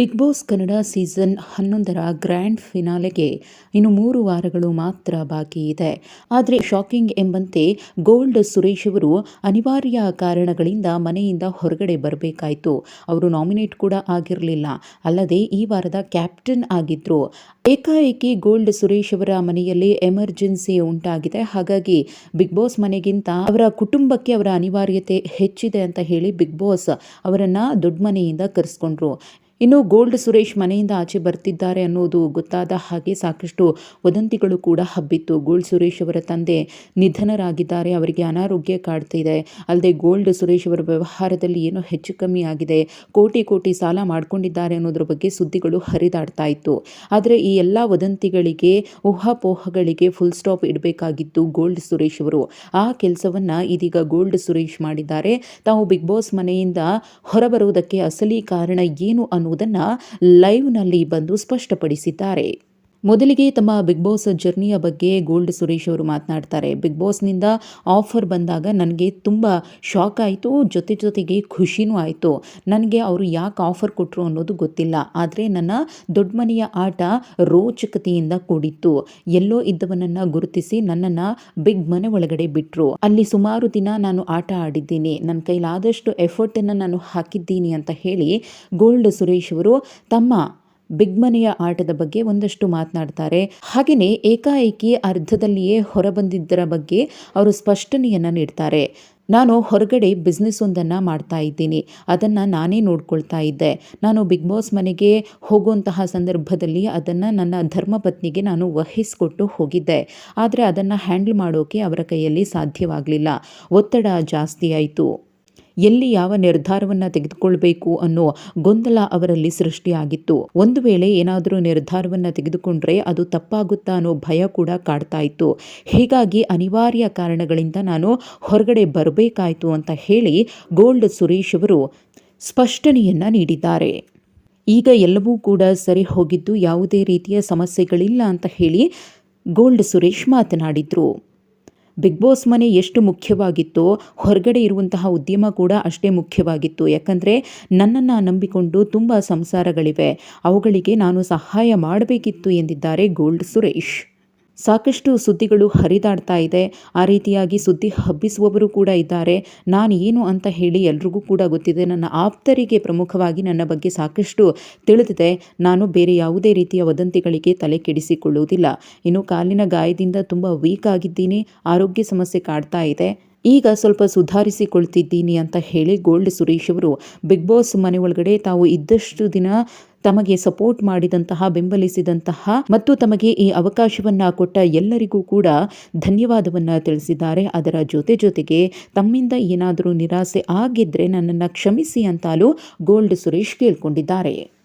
Big boss Kannada season ಹನ್ನೊಂದರ grand ಫಿನಾಲೆಗೆ ಇನ್ನು ಮೂರು ವಾರಗಳು ಮಾತ್ರ ಬಾಕಿ ಇದೆ. ಆದರೆ ಶಾಕಿಂಗ್ ಎಂಬಂತೆ ಗೋಲ್ಡ್ ಸುರೇಶ್ ಅವರು ಅನಿವಾರ್ಯ ಕಾರಣಗಳಿಂದ ಮನೆಯಿಂದ ಹೊರಗಡೆ ಬರಬೇಕಾಯಿತು. ಅವರು ನಾಮಿನೇಟ್ ಕೂಡ ಆಗಿರಲಿಲ್ಲ. ಅಲ್ಲದೆ ಈ ವಾರದ ಕ್ಯಾಪ್ಟನ್ ಆಗಿದ್ರು. ಏಕಾಏಕಿ ಗೋಲ್ಡ್ ಸುರೇಶ್ ಅವರ ಮನೆಯಲ್ಲಿ ಎಮರ್ಜೆನ್ಸಿ ಉಂಟಾಗಿದೆ. ಹಾಗಾಗಿ ಬಿಗ್ ಬಾಸ್ ಮನೆಗಿಂತ ಅವರ ಕುಟುಂಬಕ್ಕೆ ಅವರ ಅನಿವಾರ್ಯತೆ ಹೆಚ್ಚಿದೆ ಅಂತ ಹೇಳಿ ಬಿಗ್ ಬಾಸ್ ಅವರನ್ನು ದೊಡ್ಡ ಮನೆಯಿಂದ ಕರೆಸ್ಕೊಂಡ್ರು. ಇನ್ನು ಗೋಲ್ಡ್ ಸುರೇಶ್ ಮನೆಯಿಂದ ಆಚೆ ಬರ್ತಿದ್ದಾರೆ ಅನ್ನೋದು ಗೊತ್ತಾದ ಹಾಗೆ ಸಾಕಷ್ಟು ವದಂತಿಗಳು ಕೂಡ ಹಬ್ಬಿತ್ತು. ಗೋಲ್ಡ್ ಸುರೇಶ್ ಅವರ ತಂದೆ ನಿಧನರಾಗಿದ್ದಾರೆ. ಅವರಿಗೆ ಅನಾರೋಗ್ಯ ಕಾಡ್ತಿದೆ. ಅಲ್ಲದೆ ಗೋಲ್ಡ್ ಸುರೇಶ್ ಅವರ ವ್ಯವಹಾರದಲ್ಲಿ ಏನೋ ಹೆಚ್ಚು ಕಮ್ಮಿ ಆಗಿದೆ. ಕೋಟಿ ಕೋಟಿ ಸಾಲ ಮಾಡಿಕೊಂಡಿದ್ದಾರೆ ಅನ್ನೋದ್ರ ಬಗ್ಗೆ ಸುದ್ದಿಗಳು ಹರಿದಾಡ್ತಾ ಇತ್ತು. ಆದರೆ ಈ ಎಲ್ಲ ವದಂತಿಗಳಿಗೆ, ಊಹಾಪೋಹಗಳಿಗೆ ಫುಲ್ ಸ್ಟಾಪ್ ಇಡಬೇಕಾಗಿತ್ತು ಗೋಲ್ಡ್ ಸುರೇಶ್ ಅವರು. ಆ ಕೆಲಸವನ್ನ ಇದೀಗ ಗೋಲ್ಡ್ ಸುರೇಶ್ ಮಾಡಿದ್ದಾರೆ. ತಾವು ಬಿಗ್ ಬಾಸ್ ಮನೆಯಿಂದ ಹೊರಬರುವುದಕ್ಕೆ ಅಸಲಿ ಕಾರಣ ಏನು ಅನ್ನೋ ಅನ್ನುವುದನ್ನು ಲೈವ್ನಲ್ಲಿ ಬಂದು ಸ್ಪಷ್ಟಪಡಿಸಿದ್ದಾರೆ. ಮೊದಲಿಗೆ ತಮ್ಮ ಬಿಗ್ ಬಾಸ್ ಜರ್ನಿಯ ಬಗ್ಗೆ ಗೋಲ್ಡ್ ಸುರೇಶ್ ಅವರು ಮಾತನಾಡ್ತಾರೆ. ಬಿಗ್ ಬಾಸ್ನಿಂದ ಆಫರ್ ಬಂದಾಗ ನನಗೆ ತುಂಬ ಶಾಕ್ ಆಯಿತು, ಜೊತೆ ಜೊತೆಗೆ ಖುಷಿನೂ ಆಯಿತು. ನನಗೆ ಅವರು ಯಾಕೆ ಆಫರ್ ಕೊಟ್ಟರು ಅನ್ನೋದು ಗೊತ್ತಿಲ್ಲ. ಆದರೆ ನನ್ನ ದೊಡ್ಡ ಮನೆಯ ಆಟ ರೋಚಕತೆಯಿಂದ ಕೂಡಿತ್ತು. ಎಲ್ಲೋ ಇದ್ದವನನ್ನು ಗುರುತಿಸಿ ನನ್ನನ್ನು ಬಿಗ್ ಮನೆ ಒಳಗಡೆ ಬಿಟ್ಟರು ಅಲ್ಲಿ ಸುಮಾರು ದಿನ ನಾನು ಆಟ ಆಡಿದ್ದೀನಿ. ನನ್ನ ಕೈಲಾದಷ್ಟು ಎಫರ್ಟನ್ನು ನಾನು ಹಾಕಿದ್ದೀನಿ ಅಂತ ಹೇಳಿ ಗೋಲ್ಡ್ ಸುರೇಶ್ ಅವರು ತಮ್ಮ ಬಿಗ್ ಮನೆಯ ಆಟದ ಬಗ್ಗೆ ಒಂದಷ್ಟು ಮಾತನಾಡ್ತಾರೆ. ಹಾಗೆಯೇ ಏಕಾಏಕಿ ಅರ್ಧದಲ್ಲಿಯೇ ಹೊರಬಂದಿದ್ದರ ಬಗ್ಗೆ ಅವರು ಸ್ಪಷ್ಟನೆಯನ್ನು ನೀಡ್ತಾರೆ. ನಾನು ಹೊರಗಡೆ ಬಿಸ್ನೆಸ್ ಒಂದನ್ನು ಮಾಡ್ತಾ ಇದ್ದೀನಿ. ಅದನ್ನು ನಾನೇ ನೋಡ್ಕೊಳ್ತಾ ಇದ್ದೆ. ನಾನು ಬಿಗ್ ಬಾಸ್ ಮನೆಗೆ ಹೋಗುವಂತಹ ಸಂದರ್ಭದಲ್ಲಿ ಅದನ್ನು ನನ್ನ ಧರ್ಮಪತ್ನಿಗೆ ನಾನು ವಹಿಸಿಕೊಟ್ಟು ಹೋಗಿದ್ದೆ. ಆದರೆ ಅದನ್ನು ಹ್ಯಾಂಡಲ್ ಮಾಡೋಕೆ ಅವರ ಕೈಯಲ್ಲಿ ಸಾಧ್ಯವಾಗಲಿಲ್ಲ. ಒತ್ತಡ ಜಾಸ್ತಿ ಆಯಿತು. ಎಲ್ಲಿ ಯಾವ ನಿರ್ಧಾರವನ್ನು ತೆಗೆದುಕೊಳ್ಬೇಕು ಅನ್ನೋ ಗೊಂದಲ ಅವರಲ್ಲಿ ಸೃಷ್ಟಿಯಾಗಿತ್ತು. ಒಂದು ವೇಳೆ ಏನಾದರೂ ನಿರ್ಧಾರವನ್ನು ತೆಗೆದುಕೊಂಡ್ರೆ ಅದು ತಪ್ಪಾಗುತ್ತಾ ಅನ್ನೋ ಭಯ ಕೂಡ ಕಾಡ್ತಾ ಇತ್ತು. ಹೀಗಾಗಿ ಅನಿವಾರ್ಯ ಕಾರಣಗಳಿಂದ ನಾನು ಹೊರಗಡೆ ಬರಬೇಕಾಯಿತು ಅಂತ ಹೇಳಿ ಗೋಲ್ಡ್ ಸುರೇಶ್ ಅವರು ಸ್ಪಷ್ಟನೆಯನ್ನು ನೀಡಿದ್ದಾರೆ. ಈಗ ಎಲ್ಲವೂ ಕೂಡ ಸರಿ ಹೋಗಿದ್ದು ಯಾವುದೇ ರೀತಿಯ ಸಮಸ್ಯೆಗಳಿಲ್ಲ ಅಂತ ಹೇಳಿ ಗೋಲ್ಡ್ ಸುರೇಶ್ ಮಾತನಾಡಿದ್ರು. ಬಿಗ್ ಬಾಸ್ ಮನೆ ಎಷ್ಟು ಮುಖ್ಯವಾಗಿತ್ತೋ, ಹೊರಗಡೆ ಇರುವಂತಹ ಉದ್ಯಮ ಕೂಡ ಅಷ್ಟೇ ಮುಖ್ಯವಾಗಿತ್ತು. ಯಾಕಂದರೆ ನನ್ನನ್ನು ನಂಬಿಕೊಂಡು ತುಂಬ ಸಂಸಾರಗಳಿವೆ. ಅವುಗಳಿಗೆ ನಾನು ಸಹಾಯ ಮಾಡಬೇಕಿತ್ತು ಎಂದಿದ್ದಾರೆ ಗೋಲ್ಡ್ ಸುರೇಶ್. ಸಾಕಷ್ಟು ಸುದ್ದಿಗಳು ಹರಿದಾಡ್ತಾ ಇದೆ. ಆ ರೀತಿಯಾಗಿ ಸುದ್ದಿ ಹಬ್ಬಿಸುವವರು ಕೂಡ ಇದ್ದಾರೆ. ನಾನು ಏನು ಅಂತ ಹೇಳಿ ಎಲ್ರಿಗೂ ಕೂಡ ಗೊತ್ತಿದೆ. ನನ್ನ ಆಪ್ತರಿಗೆ ಪ್ರಮುಖವಾಗಿ ನನ್ನ ಬಗ್ಗೆ ಸಾಕಷ್ಟು ತಿಳಿದಿದೆ. ನಾನು ಬೇರೆ ಯಾವುದೇ ರೀತಿಯ ವದಂತಿಗಳಿಗೆ ತಲೆ ಕೆಡಿಸಿಕೊಳ್ಳುವುದಿಲ್ಲ. ಇನ್ನು ಕಾಲಿನ ಗಾಯದಿಂದ ತುಂಬ ವೀಕ್ ಆಗಿದ್ದೀನಿ. ಆರೋಗ್ಯ ಸಮಸ್ಯೆ ಕಾಡ್ತಾ ಇದೆ. ಈಗ ಸ್ವಲ್ಪ ಸುಧಾರಿಸಿಕೊಳ್ತಿದ್ದೀನಿ ಅಂತ ಹೇಳಿ ಗೋಲ್ಡ್ ಸುರೇಶ್ ಅವರು, ಬಿಗ್ ಬಾಸ್ ಮನೆ ಒಳಗಡೆ ತಾವು ಇದ್ದಷ್ಟು ದಿನ ತಮಗೆ ಸಪೋರ್ಟ್ ಮಾಡಿದಂತಹ, ಬೆಂಬಲಿಸಿದಂತಹ ಮತ್ತು ತಮಗೆ ಈ ಅವಕಾಶವನ್ನ ಕೊಟ್ಟ ಎಲ್ಲರಿಗೂ ಕೂಡ ಧನ್ಯವಾದವನ್ನ ತಿಳಿಸಿದ್ದಾರೆ. ಅದರ ಜೊತೆ ಜೊತೆಗೆ ತಮ್ಮಿಂದ ಏನಾದರೂ ನಿರಾಸೆ ಆಗಿದ್ರೆ ನನ್ನನ್ನು ಕ್ಷಮಿಸಿ ಅಂತಾಲೂ ಗೋಲ್ಡ್ ಸುರೇಶ್ ಕೇಳ್ಕೊಂಡಿದ್ದಾರೆ.